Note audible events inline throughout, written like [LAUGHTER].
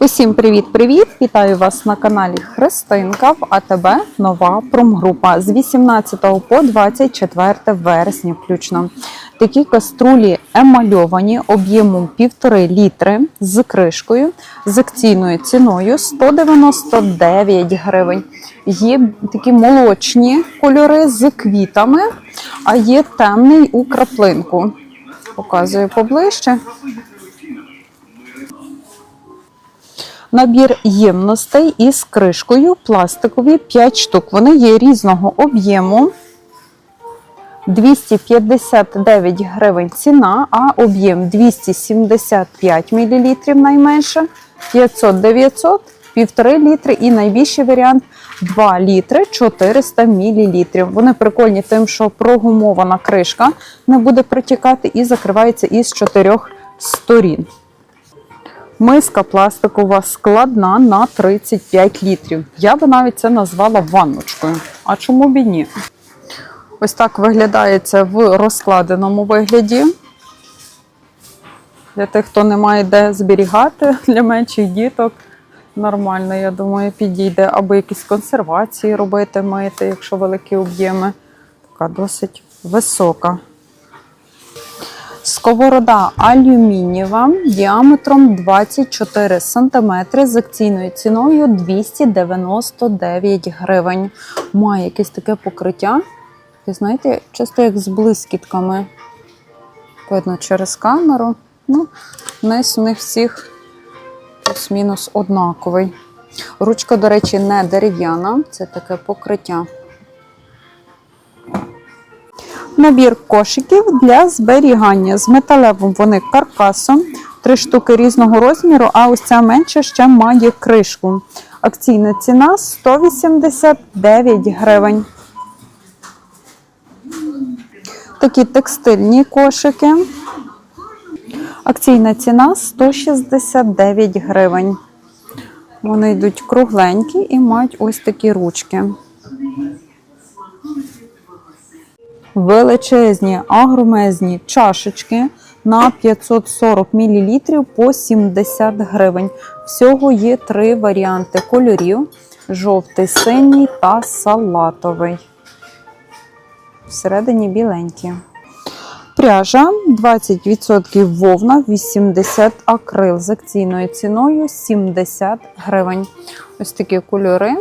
Усім привіт-привіт! Вітаю вас на каналі Христинка в АТБ Нова промгрупа з 18 по 24 вересня включно. Такі каструлі емальовані об'ємом 1,5 літри з кришкою з акційною ціною 199 гривень. Є такі молочні кольори з квітами, а є темний у краплинку. Показую поближче. Набір ємностей із кришкою пластикові 5 штук. Вони є різного об'єму. 259 гривень ціна, а об'єм 275 мл найменше, 500 900, 1,5 літри і найбільший варіант 2 літри 400 мл. Вони прикольні тим, що прогумована кришка не буде протікати і закривається із чотирьох сторін. Миска пластикова складна на 35 літрів. Я би навіть це назвала ванночкою. А чому б і ні? Ось так виглядає це в розкладеному вигляді. Для тих, хто не має де зберігати [LAUGHS] для менших діток. Нормально, я думаю, підійде, або якісь консервації робити, мити, якщо великі об'єми. Така досить висока. Сковорода алюмінієва діаметром 24 см з акційною ціною 299 гривень. Має якесь таке покриття. Ви знаєте, часто як з блискітками. Видно через камеру. Ну, низ у них всіх плюс-мінус однаковий. Ручка, до речі, не дерев'яна, це таке покриття. Набір кошиків для зберігання. З металевим вони каркасом. Три штуки різного розміру, а ось ця менша ще має кришку. Акційна ціна 189 гривень. Такі текстильні кошики. Акційна ціна 169 гривень. Вони йдуть кругленькі і мають ось такі ручки. Величезні агромезні чашечки на 540 мл по 70 гривень. Всього є три варіанти кольорів: жовтий, синій та салатовий. Всередині біленькі. Пряжа 20% вовна, 80 акрил з акційною ціною 70 гривень. Ось такі кольори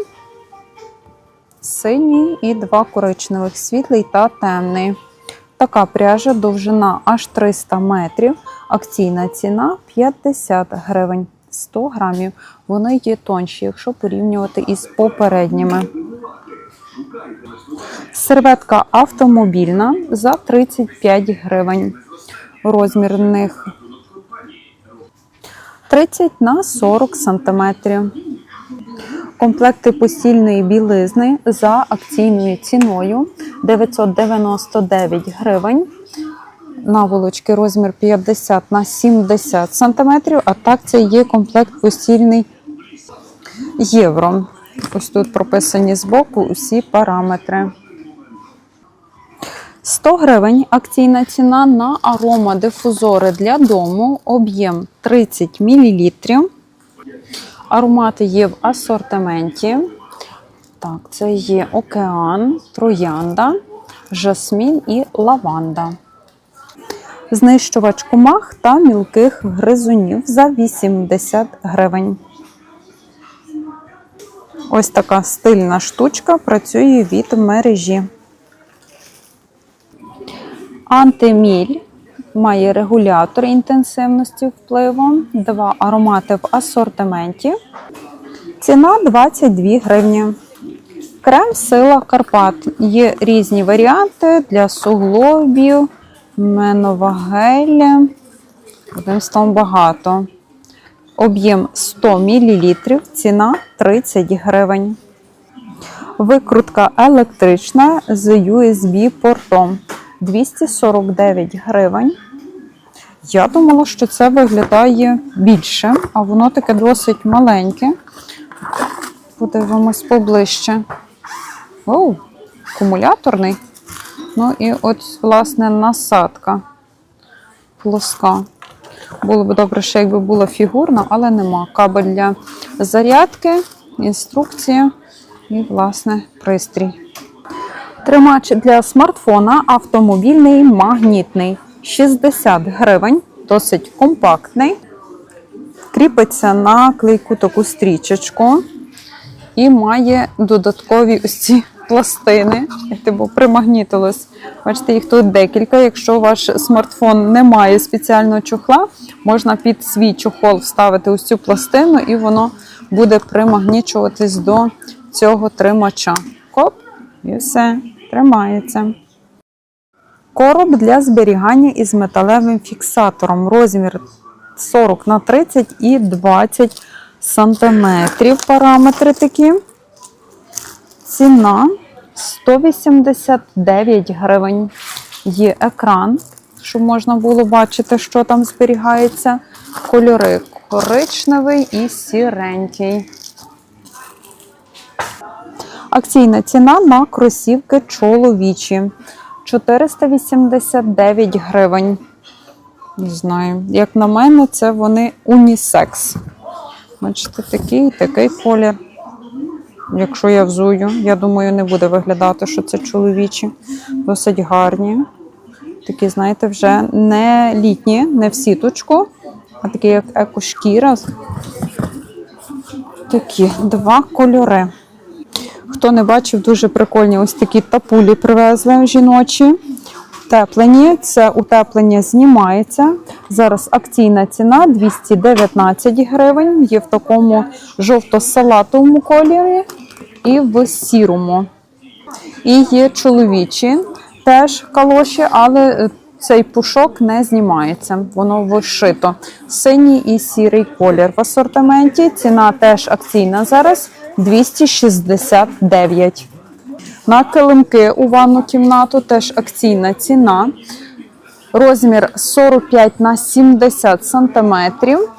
синій і два коричневих світлий та темний. Така пряжа довжина аж 300 метрів. Акційна ціна 50 гривень 100 грамів. Вони є тонші, якщо порівнювати із попередніми. Серветка автомобільна за 35 гривень. Розмір них 30 на 40 сантиметрів. Комплекти постільної білизни за акційною ціною 999 гривень. Наволочки розмір 50 на 70 см, а так це є комплект постільний євро. Ось тут прописані збоку усі параметри. 100 гривень акційна ціна на аромадифузори для дому, об'єм 30 мл. Аромати є в асортименті. Так, це є океан, троянда, жасмін і лаванда. Знищувач комах та мілких гризунів за 80 гривень. Ось така стильна штучка працює від мережі. Антиміль має регулятор інтенсивності впливу, два аромати в асортименті. Ціна 22 гривні. Крем Сила Карпат. Є різні варіанти для суглобів, менова гель. Одним словом багато. Об'єм 100 мл, ціна 30 гривень. Викрутка електрична з USB-портом 249 гривень. Я думала, що це виглядає більше, а воно таке досить маленьке. Подивимось поближче. Оу, акумуляторний. Ну і от, власне, насадка плоска. Було б добре, ще якби була фігурна, але нема. Кабель для зарядки, інструкція і, власне, пристрій. Тримач для смартфона автомобільний магнітний 60 гривень, досить компактний. Кріпиться на клейку таку стрічечку і має додаткові ось ці пластини, типу примагнітилось. Бачите, їх тут декілька. Якщо ваш смартфон не має спеціального чохла, можна під свій чохол вставити ось цю пластину, і воно буде примагнічуватись до цього тримача. Коп, і все, тримається. Короб для зберігання із металевим фіксатором. Розмір 40 на 30 і 20 сантиметрів. Параметри такі. Ціна 189 гривень. Є екран, щоб можна було бачити, що там зберігається. Кольори коричневий і сіренький. Акційна ціна на кросівки чоловічі 489 гривень. Не знаю, як на мене, це вони унісекс. Бачите, такий і такий колір. Якщо я взую, я думаю, не буде виглядати, що це чоловічі. Досить гарні. Такі, знаєте, вже не літні, не в сіточку, а такі, як екошкіра. Такі два кольори. Хто не бачив, дуже прикольні ось такі тапулі привезли жіночі. Утеплені. Це утеплення знімається. Зараз акційна ціна 219 гривень. Є в такому жовто-салатовому кольорі і в сірому. І є чоловічі теж калоші, але е, цей пушок не знімається. Воно вишито. Синій і сірий колір в асортименті. Ціна теж акційна зараз 269. На килимки у ванну кімнату теж акційна ціна. Розмір 45 на 70 сантиметрів.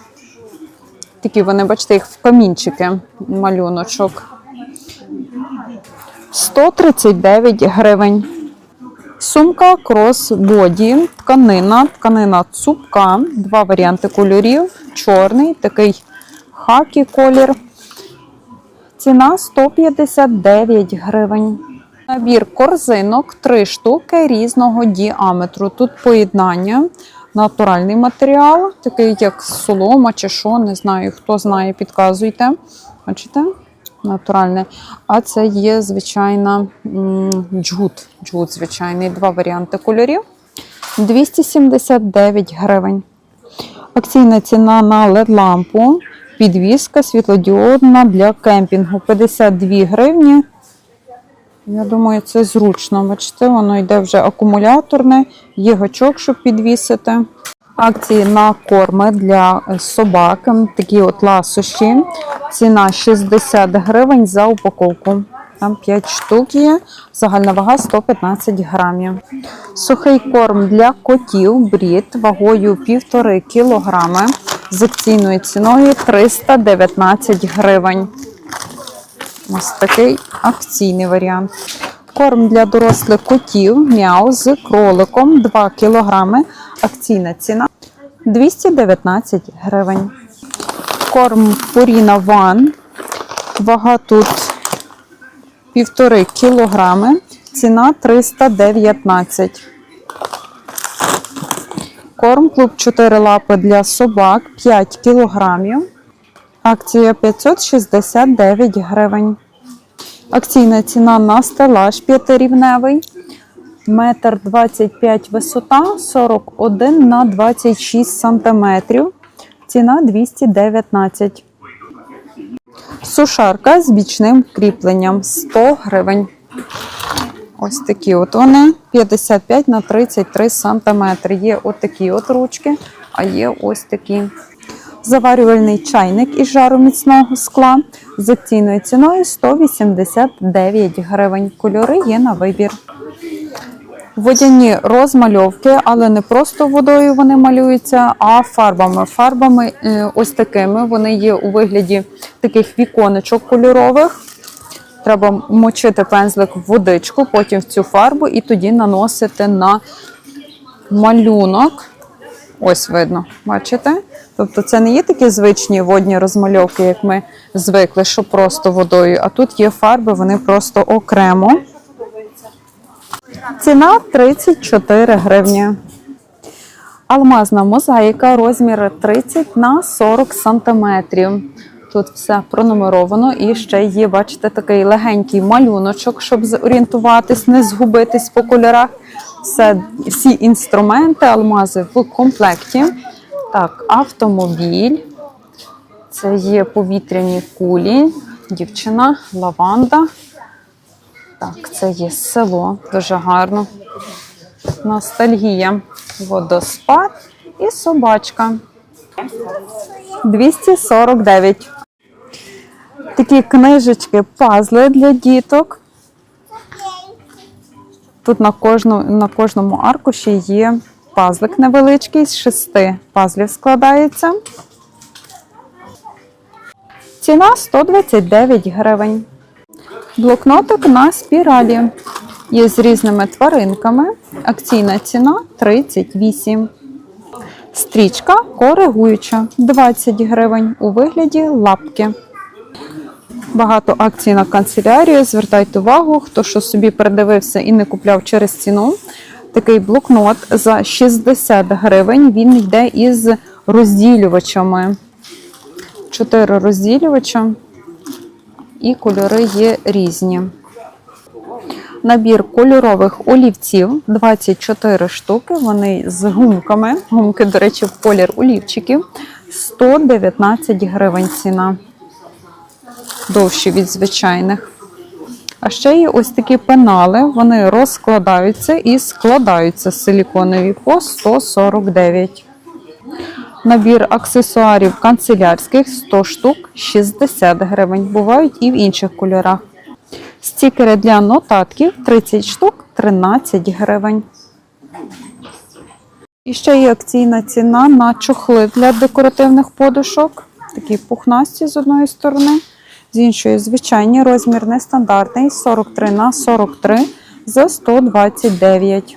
Такі вони, бачите, їх в камінчики малюночок. 139 гривень. Сумка крос-боді, тканина, тканина цупка, два варіанти кольорів: чорний, такий хакі колір. Ціна 159 гривень. Набір корзинок, три штуки різного діаметру. Тут поєднання, натуральний матеріал, такий як солома чи що, не знаю, хто знає, підказуйте. Бачите? Натуральне. А це є звичайна м, джгут. Джгут звичайний. Два варіанти кольорів. 279 гривень. Акційна ціна на LED-лампу. Підвіска світлодіодна для кемпінгу 52 гривні. Я думаю, це зручно. Бачите, воно йде вже акумуляторне, є гачок, щоб підвісити. Акції на корми для собак, такі от ласощі. Ціна 60 гривень за упаковку. Там 5 штук є, загальна вага 115 грамів. Сухий корм для котів брід вагою 1,5 кілограми з акційною ціною 319 гривень. Ось такий акційний варіант. Корм для дорослих котів м'яу з кроликом 2 кг. Акційна ціна 219 гривень. Корм Purina One. Вага тут 1,5 кг. Ціна 319. Корм клуб 4 лапи для собак 5 кілограмів. Акція 569 гривень. Акційна ціна на стелаж п'ятирівневий. Метр 25 висота, 41 на 26 сантиметрів. Ціна 219. Сушарка з бічним кріпленням 100 гривень. Ось такі от вони 55 на 33 сантиметри. Є отакі от ручки, а є ось такі. Заварювальний чайник із жароміцного скла з акційною ціною 189 гривень. Кольори є на вибір. Водяні розмальовки, але не просто водою вони малюються, а фарбами. Фарбами е, ось такими. Вони є у вигляді таких віконечок кольорових. Треба мочити пензлик в водичку, потім в цю фарбу і тоді наносити на малюнок. Ось видно, бачите? Тобто це не є такі звичні водні розмальовки, як ми звикли, що просто водою, а тут є фарби, вони просто окремо. Ціна 34 гривні. Алмазна мозаїка розмір 30 на 40 сантиметрів. Тут все пронумеровано і ще є, бачите, такий легенький малюночок, щоб зорієнтуватись, не згубитись по кольорах. Все, всі інструменти, алмази в комплекті. Так, автомобіль. Це є повітряні кулі, дівчина, лаванда. Так, це є село, дуже гарно. Ностальгія, водоспад і собачка. 249. Такі книжечки, пазли для діток. Тут на, кожну, на кожному аркуші є пазлик невеличкий, з шести пазлів складається. Ціна 129 гривень. Блокнотик на спіралі. Є з різними тваринками. Акційна ціна 38. Стрічка коригуюча 20 гривень у вигляді лапки. Багато акцій на канцелярію. Звертайте увагу, хто що собі передивився і не купляв через ціну. Такий блокнот за 60 гривень. Він йде із розділювачами. Чотири розділювача і кольори є різні. Набір кольорових олівців 24 штуки. Вони з гумками. Гумки, до речі, в колір олівчиків. 119 гривень ціна. Довші від звичайних. А ще є ось такі пенали. Вони розкладаються і складаються силіконові по 149. Набір аксесуарів канцелярських 100 штук 60 гривень. Бувають і в інших кольорах. Стікери для нотатків 30 штук 13 гривень. І ще є акційна ціна на чохли для декоративних подушок. Такі пухнасті з одної сторони, з іншої звичайні розмір нестандартний 43 на 43 за 129.